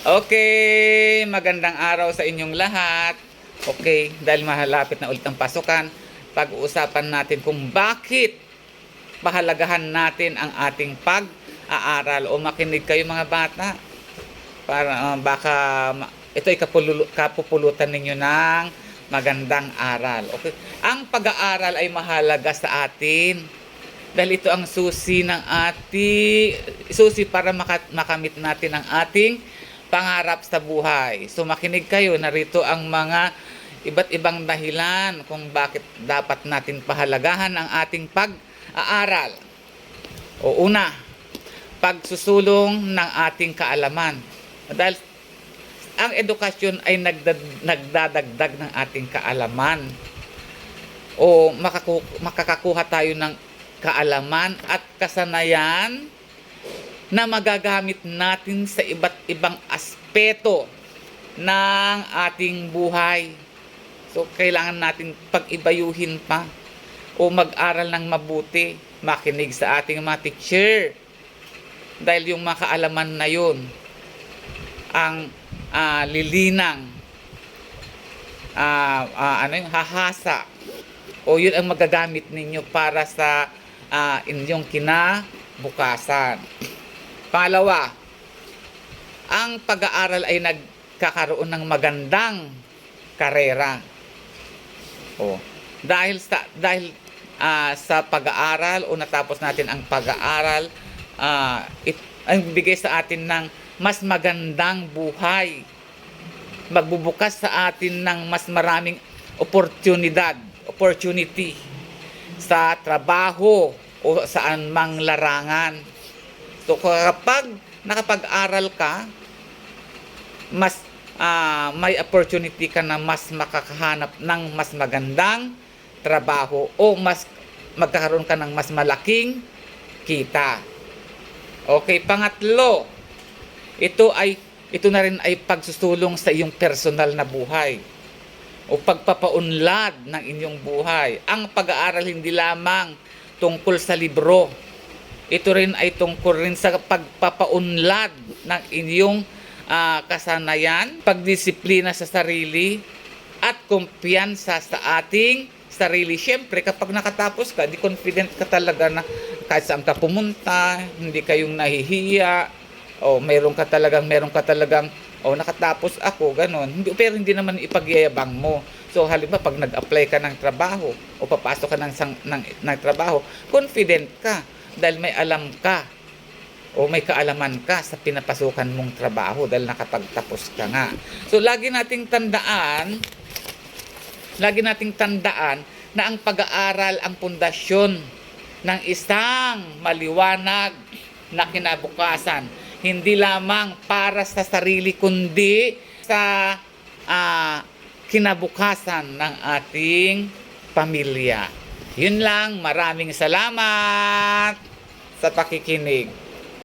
Okay, magandang araw sa inyong lahat. Okay, dahil mahalapit na ulit ang pasukan, pag-uusapan natin kung bakit pahalagahan natin ang ating pag-aaral o makinig kayo mga bata para ah, baka ma- ito ay kapululu- kapupulutan ninyo ng magandang aral. Okay? Ang pag-aaral ay mahalaga sa atin dahil ito ang susi ng ating susi para maka- makamit natin ang ating pangarap sa buhay. So makinig kayo, narito ang mga iba't ibang dahilan kung bakit dapat natin pahalagahan ang ating pag-aaral. O una, pagsusulong ng ating kaalaman. Dahil ang edukasyon ay nagdad- nagdadagdag ng ating kaalaman o makaku- makakakuha tayo ng kaalaman at kasanayan na magagamit natin sa iba't ibang aspeto ng ating buhay. So, kailangan natin pag-ibayuhin pa o mag-aral ng mabuti, makinig sa ating mga teacher. Dahil yung mga kaalaman na yun, ang ah, lilinang, ah, ah, ano yung hahasa, o yun ang magagamit ninyo para sa ah, inyong kinabukasan. Pangalawa, ang pag-aaral ay nagkakaroon ng magandang karera. O, dahil sa dahil ah, sa pag-aaral o natapos natin ang pag-aaral, ah, it, ang bigay sa atin ng mas magandang buhay. Magbubukas sa atin ng mas maraming oportunidad, opportunity sa trabaho o saan mang larangan. So kapag nakapag-aral ka, mas ah, may opportunity ka na mas makakahanap ng mas magandang trabaho o mas magkakaroon ka ng mas malaking kita. Okay, pangatlo, ito ay ito na rin ay pagsusulong sa iyong personal na buhay o pagpapaunlad ng inyong buhay. Ang pag-aaral hindi lamang tungkol sa libro. Ito rin ay tungkol rin sa pagpapaunlad ng inyong ah, kasanayan, pagdisiplina sa sarili, at kumpiyansa sa ating sarili. Siyempre, kapag nakatapos ka, di confident ka talaga na kahit saan ka pumunta, hindi kayong nahihiya, o meron ka talagang, meron ka talagang, o nakatapos ako. Hindi, pero hindi naman ipagyayabang mo. So, halimbawa, pag nag-apply ka ng trabaho, o papasok ka ng, sang, ng, ng trabaho, confident ka, dahil may alam ka, o may kaalaman ka sa pinapasukan mong trabaho dahil nakapagtapos ka nga. So, lagi nating tandaan, lagi nating tandaan na ang pag-aaral ang pundasyon ng isang maliwanag na kinabukasan. Hindi lamang para sa sarili kundi sa ah, kinabukasan ng ating pamilya. Yun lang, maraming salamat sa pakikinig.